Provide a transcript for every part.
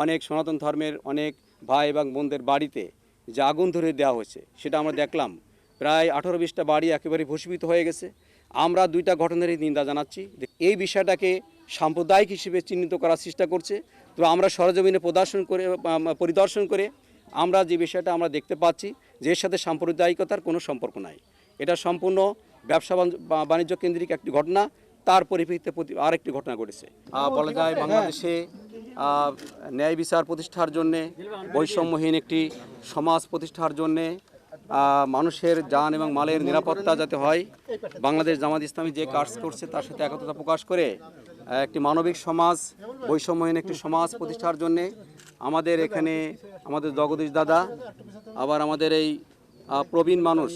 অনেক সনাতন ধর্মের অনেক ভাই এবং বোনদের বাড়িতে যে আগুন ধরে দেওয়া হয়েছে, সেটা আমরা দেখলাম। প্রায় আঠারো বিশটা বাড়ি একেবারে ভূষিত হয়ে গেছে। আমরা দুইটা ঘটনারই নিন্দা জানাচ্ছি এই বিষয়টাকে সাম্প্রদায়িক হিসেবে চিহ্নিত করার চেষ্টা করছে। তো আমরা সরজমিনে প্রদর্শন করে পরিদর্শন করে আমরা যে বিষয়টা আমরা দেখতে পাচ্ছি, যে এর সাথে সাম্প্রদায়িকতার কোনো সম্পর্ক নাই। এটা সম্পূর্ণ ব্যবসা বাণিজ্য- কেন্দ্রিক একটি ঘটনা। তার পরিপ্রেক্ষিতে আরেকটি ঘটনা ঘটেছে। বলা যায় বাংলাদেশে ন্যায় বিচার প্রতিষ্ঠার জন্যে, বৈষম্যহীন একটি সমাজ প্রতিষ্ঠার জন্যে মানুষের যান এবং মালের নিরাপত্তা যাতে হয়, বাংলাদেশ জামাত ইসলামী যে কাজ করছে তার সাথে একতা প্রকাশ করে একটি মানবিক সমাজ, বৈষম্যহীন একটি সমাজ প্রতিষ্ঠার জন্যে আমাদের এখানে আমাদের জগদীশ দাদা, আবার আমাদের এই প্রবীণ মানুষ,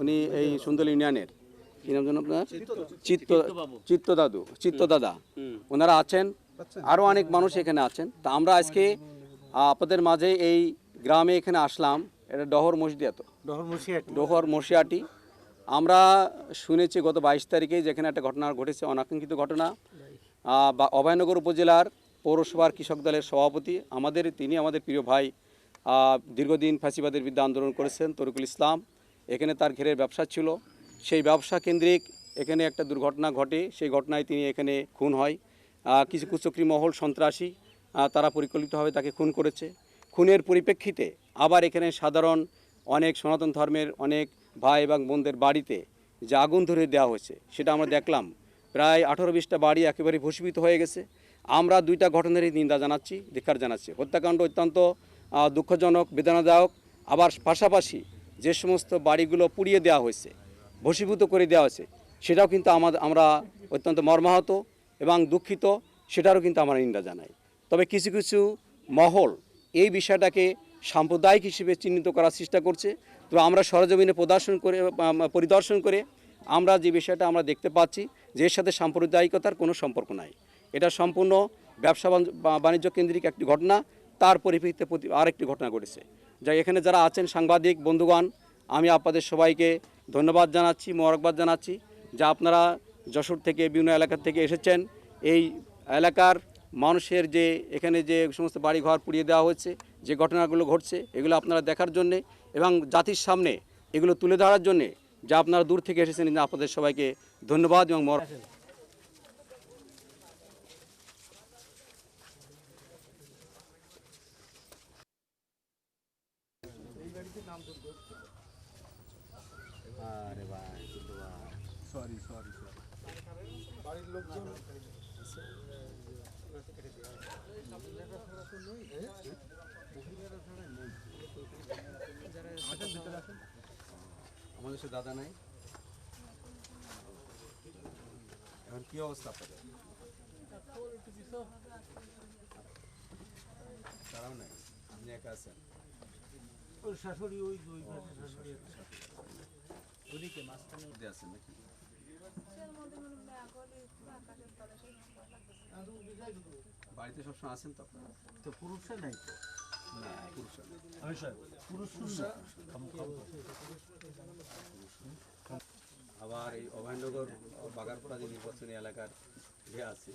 উনি এই সুন্দর ইউনিয়নের। কি নাম জানো আপনার? চিত্ত চিত্ত দাদু চিত্ত দাদা। ওনারা আছেন আরও অনেক মানুষ এখানে আছেন। তা আমরা আজকে আপনাদের মাঝে এই গ্রামে এখানে আসলাম। এটা ডহর মসজিদ তো। ডোহর মশিয়াটি আমরা শুনেছি গত বাইশ তারিখে যেখানে একটা ঘটনা ঘটেছে অনাকাঙ্ক্ষিত ঘটনা। বা অভয়নগর উপজেলার পৌরসভার কৃষক দলের সভাপতি। আমাদের তিনি আমাদের প্রিয় ভাই দীর্ঘদিন ফাঁসিবাদের বিরুদ্ধে আন্দোলন করেছেন তরিকুল ইসলাম। এখানে তার ঘেরের ব্যবসা ছিল। সেই ব্যবসা কেন্দ্রিক এখানে একটা দুর্ঘটনা ঘটে। সেই ঘটনায় তিনি এখানে খুন হয়। কিছু কুচক্রি মহল সন্ত্রাসী তারা পরিকল্পিতভাবে তাকে খুন করেছে। খুনের পরিপ্রেক্ষিতে আবার এখানে সাধারণ অনেক সনাতন ধর্মের অনেক ভাই এবং বোনদের বাড়িতে যে আগুন ধরে দেওয়া হয়েছে, সেটা আমরা দেখলাম। প্রায় আঠারো বিশটা বাড়ি একেবারে ভূষিত হয়ে গেছে। আমরা দুইটা ঘটনারই নিন্দা জানাচ্ছি, ধিক্কার জানাচ্ছি। হত্যাকাণ্ড অত্যন্ত দুঃখজনক, বেদনাদায়ক। আবার পাশাপাশি যে সমস্ত বাড়িগুলো পুড়িয়ে দেওয়া হয়েছে ভস্মীভূত করে দেওয়া হয়েছে। সেটাও কিন্তু আমাদের আমরা অত্যন্ত মর্মাহত এবং দুঃখিত, সেটারও কিন্তু আমরা নিন্দা জানাই। তবে কিছু কিছু মহল এই বিষয়টাকে সাম্প্রদায়িক হিসেবে চিহ্নিত করার চেষ্টা করছে। তো আমরা সরজমিনে প্রদর্শন করে পরিদর্শন করে আমরা যে বিষয়টা আমরা দেখতে পাচ্ছি, যে এর সাথে সাম্প্রদায়িকতার কোনো সম্পর্ক নাই। এটা সম্পূর্ণ ব্যবসা বাণিজ্য- কেন্দ্রিক একটি ঘটনা, তার পরিপ্রেক্ষিতে আরেকটি ঘটনা ঘটেছে। যা এখানে যারা আছেন সাংবাদিক, বন্ধুগণ, আমি আপনাদের সবাইকে ধন্যবাদ জানাচ্ছি, মোবারকবাদ জানাচ্ছি যা আপনারা যশোর থেকে, বিভিন্ন এলাকা থেকে এসেছেন। এই এলাকার মানুষের যে, এখানে যে সমস্ত বাড়িঘর পুড়িয়ে দেওয়া হচ্ছে যে ঘটনাগুলো ঘটছে, এগুলো আপনারা দেখার জন্যে এবং জাতির সামনে এগুলো তুলে ধরার জন্যে যা আপনারা দূর থেকে এসেছেন আপনাদের সবাইকে ধন্যবাদ এবং মর আমাদের সে দাদা নাই। এখন কি অবস্থা আপনাদের? তারাও নাই আপনি একা আছেন। ওর শাশুড়ি ওই ওই পাশে শাশুড়ি ওদিকে মাঝখানে আছেন নাকি? বাড়িতে সবসময় আছেন তো আপনারা? তো পুরুষরা নাই তো। পুরুষ আবার এই অভয়নগর বাগারপাড়া যে নির্বাচনী এলাকার ইয়ে আছে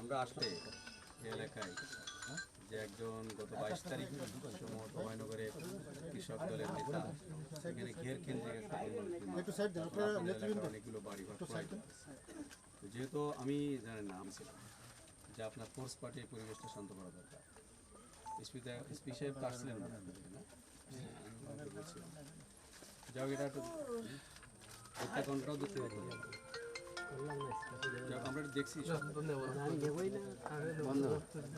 আমরা আসলে এই এলাকায় যে একজন গত বাইশ তারিখ সময় অভয়নগরে কৃষক দলের নেতা সেখানে ঘের এলাকার অনেকগুলো বাড়ি যেহেতু আমি জানেন না আমি ছিলাম যে আপনার ফোর্স পার্টির পরিবেশটা শান্ত করা দরকার। এসপি সাহেব তো আসছিলেন না। যাও এটা একটু হত্যাকাণ্ডটাও দেখতে পাবো যাক, আমরা একটু দেখছি সব। না যে দেখ আমি সব নষ্ট করে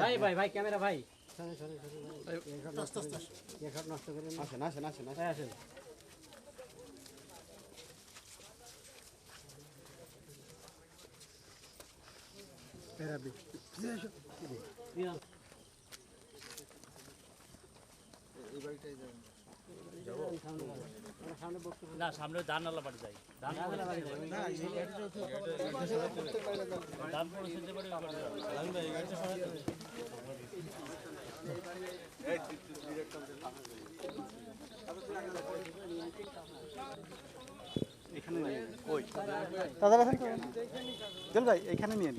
ভাই ভাই ভাই ক্যামেরা ভাই। নষ্ট করে আসেন আসেন আসেন আসেন। না সামনে ধান বাড়ি যাই ধান ধান পরিস্থিতি বাড়ি এখানে নিয়ে নিন। দাদা ভাই এখানে নিয়ে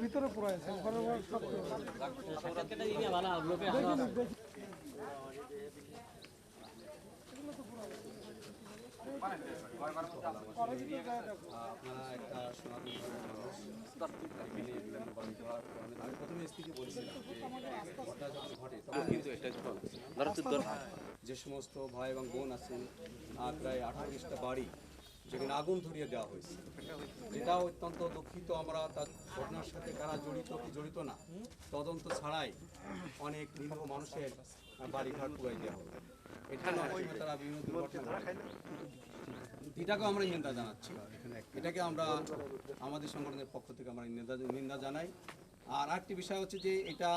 ভিতরে যে সমস্ত ভাই এবং বোন আছেন প্রায় আঠারো বাড়ি যেখানে আগুন ধরিয়ে দেওয়া হয়েছে। যেটা অত্যন্ত দুঃখিত আমরা তার ঘটনার সাথে কারা জড়িত কি জড়িত না তদন্ত ছাড়াই অনেক নিরীহ মানুষের আহ, বাড়িঘর পুরাই দেওয়া হবে এটা তারা এটাকে আমরা নিন্দা জানাচ্ছি। এটাকে আমরা আমাদের সংগঠনের পক্ষ থেকে আমরা নিন্দা নিন্দা জানাই। আর আরেকটি বিষয় হচ্ছে যে এটা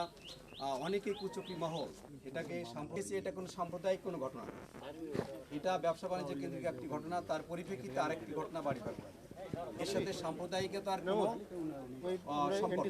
অনেকেই কুচকি মহল, এটাকে সাম্প্রতিক এটা কোনো সাম্প্রদায়িক কোনো ঘটনা এটা ব্যবসা বাণিজ্য কেন্দ্রিক একটি ঘটনা, তার পরিপ্রেক্ষিতে আরেকটি ঘটনা বাড়ি পাবে এর সাথে সাম্প্রদায়িকতার কোনো সম্পর্ক।